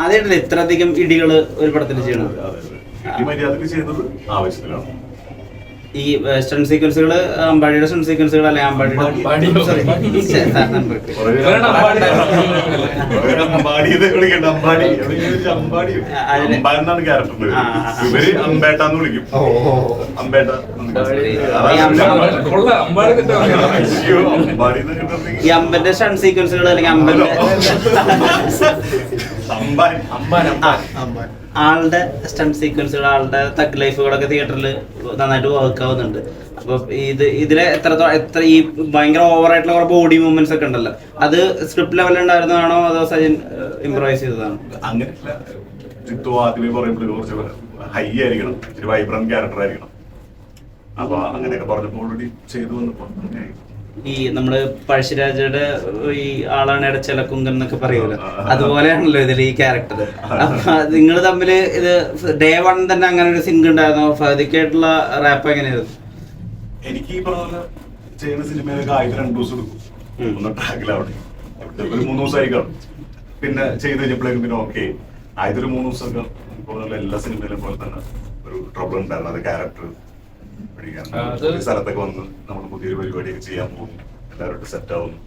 അതായിട്ടല്ലേ ഇത്രയധികം ഇടികൾ ഒരു പടത്തിൽ ചെയ്യണം മര്യാദയ്ക്ക് ആവശ്യത്തിലാണ് ഈ വെസ്റ്റേൺ സീക്വൻസുകൾ അമ്പാടിയുടെ സ്റ്റൺ സീക്വൻസുകൾ അല്ലെ? അമ്പാടിയുടെ അമ്പാടി. ഈ അമ്പന്റെ സ്റ്റൺ സീക്വൻസുകൾ അല്ലെങ്കിൽ അമ്പന്റെ അമ്പാൻ അമ്പാൻ അമ്പാൻ ആളുടെ സ്റ്റണ്ട് സീക്വൻസുകൾ ആളുടെ തഗ് ലൈഫുകളൊക്കെ തിയേറ്ററിൽ നന്നായിട്ട് വർക്ക് ആവുന്നുണ്ട്. അപ്പൊ ഇത് ഇതിലെ എത്രത്തോളം എത്ര ഈ ഭയങ്കര ഓവർ ആയിട്ടുള്ള കുറെ ബോഡി മൂവ്മെന്റ്സ് ഒക്കെ ഉണ്ടല്ലോ. അത് സ്ക്രിപ്റ്റ് ലെവലിൽ ഉണ്ടായിരുന്നതാണോ അതോ സജിൻ ഇംപ്രൈസ് ചെയ്തതാണോ? അങ്ങനെയല്ല. കുറച്ച് ഹൈ ആയിരിക്കണം. വൈബ്രന്റ് ക്യാരക്ടർ അപ്പൊ അങ്ങനെയൊക്കെ പറഞ്ഞപ്പോൾ ഓൾറെഡി ചെയ്തു വന്നപ്പോ അങ്ങനെയായി. ഈ നമ്മൾ പഴശ്ശിരാജയുടെ ഈ ആളാണ് ഇടച്ചലക്കുങ്കൻ എന്നൊക്കെ പറയുമല്ലോ. അതുപോലെയാണല്ലോ ഇതിൽ ഈ ക്യാരക്ടർ അപ്പൊ നിങ്ങൾ തമ്മിൽ ഇത് ഡേ വൺ തന്നെ അങ്ങനെ ഒരു സിങ്ക് ഉണ്ടായിരുന്നു? ഫതിക്കായിട്ടുള്ള റാപ്പ് എങ്ങനെയായിരുന്നു? എനിക്ക് ഈ പറഞ്ഞ ചെയ്യുന്ന സിനിമയിലൊക്കെ ആയിട്ട് രണ്ടു ദിവസം എടുക്കും. ഒന്ന് ട്രാക്കിലാവട്ടെ ഒരു മൂന്ന് ദിവസമായി കാണും പിന്നെ ചെയ്ത് കഴിഞ്ഞപ്പോഴേക്കും പിന്നെ ഓക്കെ ആയതൊരു മൂന്ന് ദിവസമൊക്കെ എല്ലാ സിനിമയിലും പോലെ തന്നെ ഒരു ട്രബിൾ ഉണ്ടായിരുന്നു. അത് ക്യാരക്ടർ പഠിക്കാൻ സ്ഥലത്തൊക്കെ വന്ന് നമ്മൾ പുതിയൊരു പരിപാടിയൊക്കെ ചെയ്യാൻ പോകും എല്ലാവരും സെറ്റ് ആവുന്നു.